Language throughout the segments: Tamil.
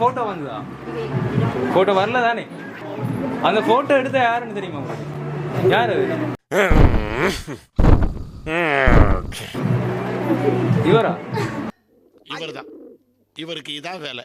போட்டோ வந்ததா? போட்டோ வரல தானே? அந்த போட்டோ எடுத்த யாருன்னு தெரியுமா யாரு? இவரா? இவர்தான். இவருக்கு இதான் வேலை.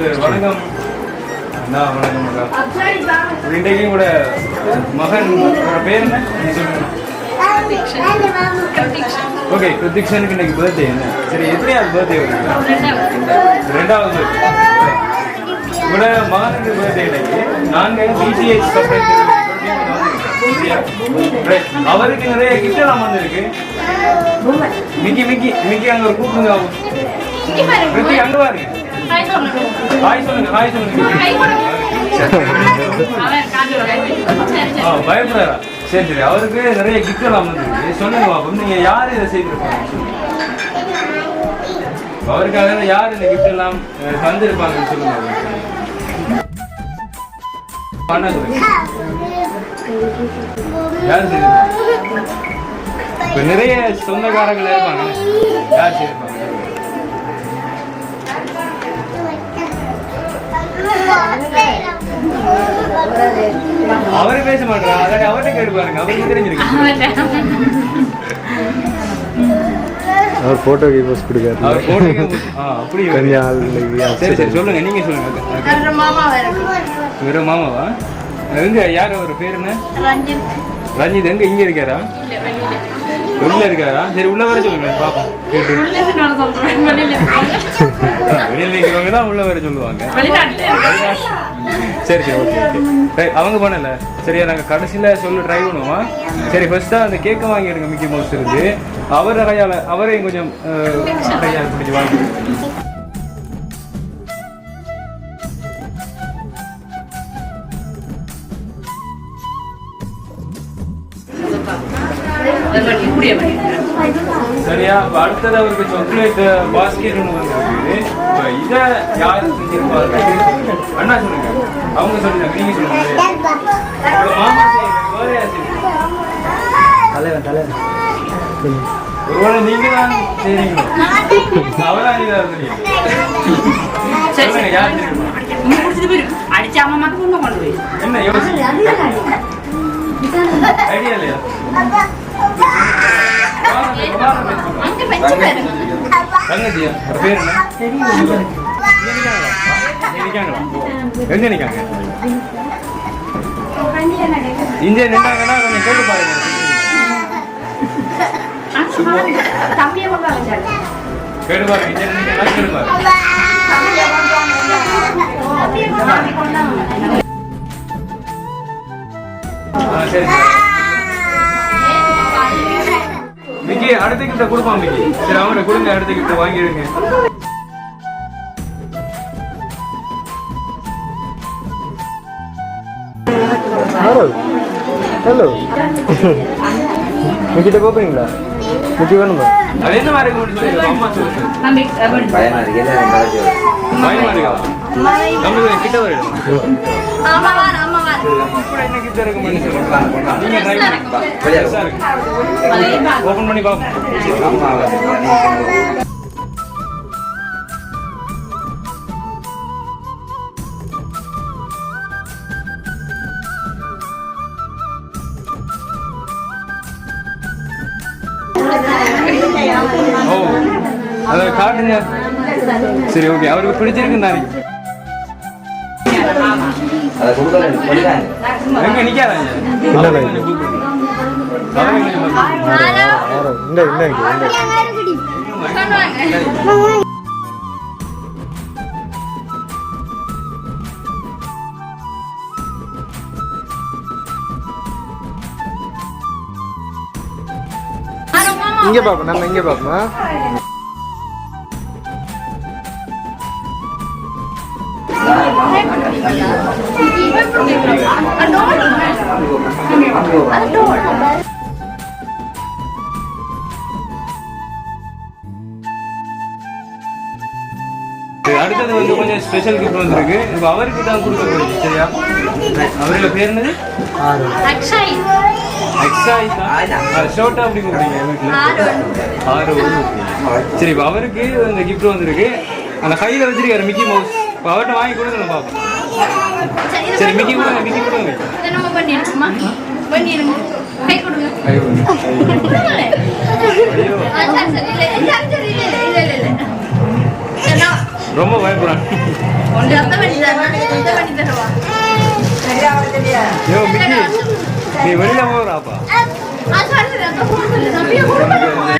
சார், வணக்கம். நான் வணக்கம் மகா இன்றைக்கு கூட மகன் பேர் என்ன? ஓகே கிருத்திக்ஷனுக்கு இன்னைக்கு பர்த்டே என்ன? சரி எத்தனையாவது பர்த்டே வருது? ரெண்டாவது. உங்களோட மகனுக்கு பர்த்டே இன்னைக்கு. நாங்க பிடிஎஸ் அவருக்கு நிறைய கிஃப்ட் எல்லாம் வந்திருக்கு. மிக்கி மிக்கி மிக்கி அங்க கூப்பிடுங்க. அங்க பாருங்க பயப்படுறா சரி சரி அவருக்கு நிறைய கிஃப்ட் எல்லாம் வந்திருக்கு. சொல்லுங்க பாப்போம் நீங்க யார் இதை செய்திருப்பாங்க? அவருக்காக யார் இந்த கிஃப்ட் எல்லாம் தந்திருப்பாங்கன்னு சொல்லுங்க. பண்ண யார் செய்திருப்பாங்க? நிறைய சொந்தக்காரங்கள் இருப்பாங்க. யார் செய்திருப்பாங்க? அவரே பேச மாட்டாரா? அதாவது அவர்கிட்ட கேட்டு பாருங்க. அவருக்கு தெரிஞ்சிருக்கு அவர் போட்டோ போஸ்ட் கொடுக்காரு அவர் போட்டோ ஆ அப்படி கொஞ்சம் ஆள் சரி சரி சொல்லுங்க. நீங்க சொல்லுங்க. வெறும் மாமாவா? எங்க யார் அவர் பேர் என்ன? ரஞ்சித். எங்க இங்க இருக்காரா? உள்ள இருக்காரா? சரி உள்ள வர சொல்லுங்க. பாப்போம். கேட்டு தான் உள்ள வர சொல்லுவாங்க. சரி சரி ஓகே ஓகே. அவங்க பண்ணல. சரியா நாங்க கடைசியில சொல்ல ட்ரை பண்ணுவோமா? சரி ஃபர்ஸ்டா அந்த கேக்க வாங்கி எடுங்க மிக்கி மவுஸ் இருந்து. அவர கையால அவரையும் கொஞ்சம் கையால பிடிச்சி வாங்கி சரியா அப்ப அடுத்தது அவருக்கு சாக்லேட் பாஸ்கெட் ஒன்று வந்திருக்கு இப்போ இதை யார் செஞ்சிருப்பாங்க அண்ணா சொல்லுங்க அவங்க சொல்லுங்க நீங்க சொல்லுங்க மாமா? தலைவன் தலைவன் ஒருவேளை நீங்க தான் செய்றீங்களோ அவரா நீங்க தான் சொல்லுங்க யார் அடிச்ச அம்மா மட்டும் கொண்டு கொண்டு போய் என்ன யோசிங்க ஐடியா இல்லையா தங்கச்சியா? பேர் நிக்காங்களா? எங்க நிக்காங்க இங்க நின்றாங்கன்னா கொஞ்சம் கேட்டு பாருங்க. கேட்டு பாருங்க. கேட்டு பாருங்க. சரி. மிக்கி அடுத்த கிட்ட கொடுப்பான் மிக்கி சரி அவன்கிட்ட கொடுங்க அடுத்த கிட்ட வாங்கிடுங்க. ஹலோ. ஹலோ. உங்ககிட்ட போப்பீங்களா முட்டி வேணுமா? அது என்ன மாதிரி அம்மா சொல்லுங்க. தம்பி பயமா இருக்கா தம்பி கிட்ட வரும் பண்ணி ஓ அதை காட்டுங்க சரி ஓகே. அவருக்கு பிடிச்சிருக்கு தானே அதை நிக்காதாங்க இங்க பாப்போம் நம்ம இங்க பாப்போமா? அடுத்தது வந்து கொஞ்சம் ஸ்பெஷல் கிஃப்ட் வந்திருக்கு இப்போ அவருக்கு தான் கொடுக்க சரியா? அவரோட பேர் என்னது? ஆறு அக்ஷய் எக்ஸாய் தான் ஷோட்டா அப்படி கூப்பிடுங்க வீட்டில்? ஆறு ஆறு ஒன்று சரி இப்போ அவருக்கு இந்த கிஃப்ட் வந்திருக்கு அந்த கையில் வச்சிருக்காரு மிக்கி மவுஸ் இப்போ அவர்கிட்ட வாங்கி கொடுங்க பார்ப்போம். சரி இதை சரி பண்ணி மிக்கி கொடுங்க மிக்கி கொடுங்க. இதை நம்ம பண்ணிடுமா பண்ணிடுங்க கை கொடுங்க. கை கொடுங்க. ரொம்ப பயப்படுறான் ஒன்று ரத்தம் பண்ணி தரேன், ரத்தம் பண்ணி தரவா? யோ மிக்கி நீ வெளியில ஆ, சரி, சரி, ரத்தம் கொடுக்க சொல்லு, தம்பியை கொடுக்க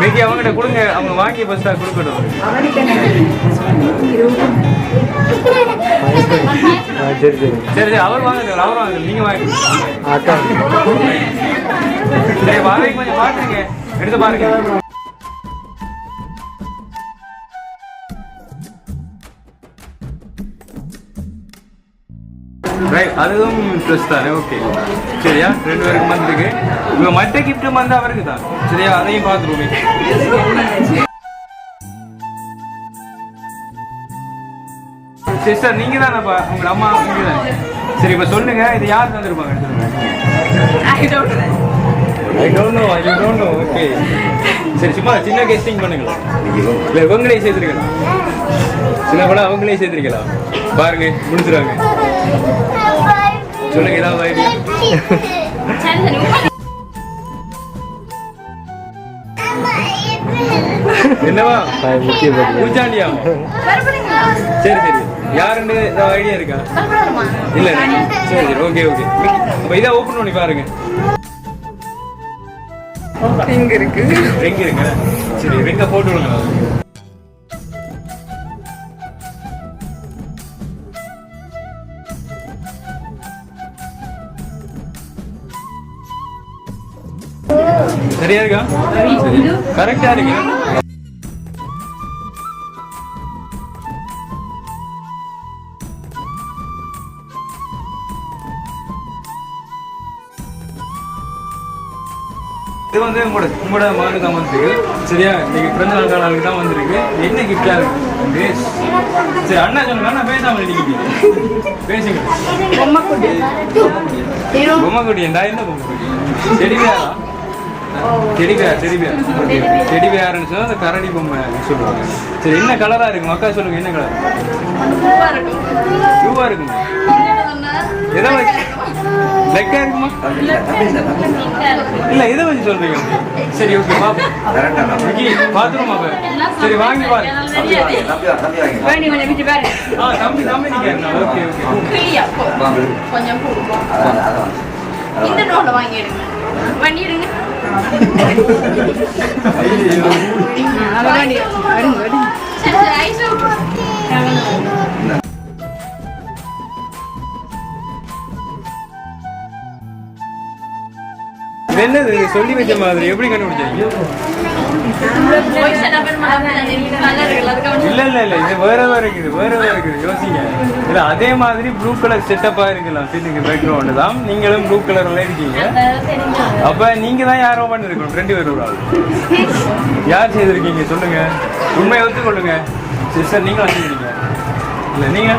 மிக்கி அவங்ககிட்ட கொடுங்க அவங்க வாங்கி ஃபர்ஸ்டா கொடுக்கட்டும் ஆ சரி சரி சரி அவர் வாங்க அவர் வாங்க நீங்க வாங்கி. அக்கா. சரி வாங்க கொஞ்சம் பாருங்க எடுத்து பாருங்க. ரைட் அதுவும் ட்ரெஸ் தானே? ஓகே சரியா? ரெண்டு பேருக்கு வந்திருக்கு. இப்போ மற்ற கிஃப்ட்டும் வந்து அவருக்கு தான். சரியா? அதையும் பார்த்துருவோமே. சிஸ்டர் நீங்க தானேப்பா உங்க அம்மா நீங்க தானே? சரி இப்போ சொல்லுங்க. இது யார் தந்திருப்பாங்க? I don't know I don't know okay சரி சும்மா சின்ன கெஸ்டிங் பண்ணுங்களா இல்லை இவங்களே சேர்த்துருக்கலாம். சில கூட அவங்களே சேர்த்துருக்கலாம். பாருங்க முடிச்சிருவாங்க சொல்லுங்க ஏதாவது ஐடியா. என்னவா? முக்கிய பூச்சாண்டியா? சரி சரி. யாருன்னு ஏதாவது ஐடியா இருக்கா? இல்ல இல்ல. சரி சரி. ஓகே ஓகே அப்ப இதை ஓபன் பண்ணி பாருங்க. ரிங் இருக்கு? ரிங் இருக்கு? சரி ரிங்க போட்டு விடுங்க. சரியா இருக்கா? கரெக்டா இருக்கு இது வந்து உங்களோட உங்களோட மகனுக்கு தான் வந்திருக்கு சரியா? நீங்க பிறந்த நாள் காலாளுக்கு தான் வந்திருக்கு என்ன கிஃப்டா இருக்கு? சரி அண்ணா சொல்லுங்க அண்ணா பேசாம நீங்க பேசுங்க. பொம்மை குட்டி. என்ன என்ன பொம்மை குட்டி. டெடிபியார் டெடிபியார் டெடிபியார்னு சொன்னா அந்த கரடி பொம்மை சொல்லுவாங்க. சரி என்ன கலரா இருக்கு? மக்கா சொல்லுங்க என்ன கலர் பூவா இருக்கும். எதை வச்சு? லெக்கா இருக்குமா. இல்ல எதை வச்சு சொல்றீங்க? சரி ஓகே பாப்போம். பாத்துருமா சரி வாங்கி பாரு. ஆ தம்பி தம்பி நீங்க ஓகே ஓகே. கொஞ்சம் பூ, போ. இந்த நோட்டை வாங்கி எடுங்க. അവരാണ് இது என்னது? சொல்லி வச்ச மாதிரி. எப்படி கண்டுபிடிச்சீங்க இல்ல இல்ல இல்ல. இது வேற வேற இருக்குது வேற வேற இருக்குது. யோசிங்க. இல்ல அதே மாதிரி ப்ளூ கலர் செட்டப்பா இருக்கலாம். சீட்டுக்கு பேக்ரவுண்ட் தான். நீங்களும் ப்ளூ கலர்ல இருக்கீங்க. அப்ப நீங்க தான் யாரோ பண்ணிருக்கணும் ரெண்டு பேரும் ஒரு ஆள். யார் செய்திருக்கீங்க? சொல்லுங்க. உண்மையை ஒத்துக்கொள்ளுங்க. சிஸ்டர் நீங்க வந்துருக்கீங்க இல்ல நீங்க?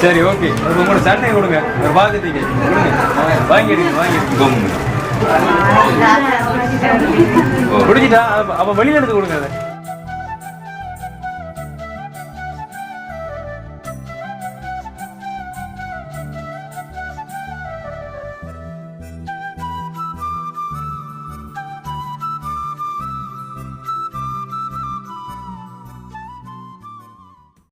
சரி ஓகே உங்களோட சண்டை கொடுங்க. ஒரு பார்த்துட்டீங்க கொடுங்க. வாங்கிடுங்க வாங்கிடுங்க. பிடிச்சிட்டா அப்ப- அப்ப வெளியில எடுத்து கொடுங்க அதை.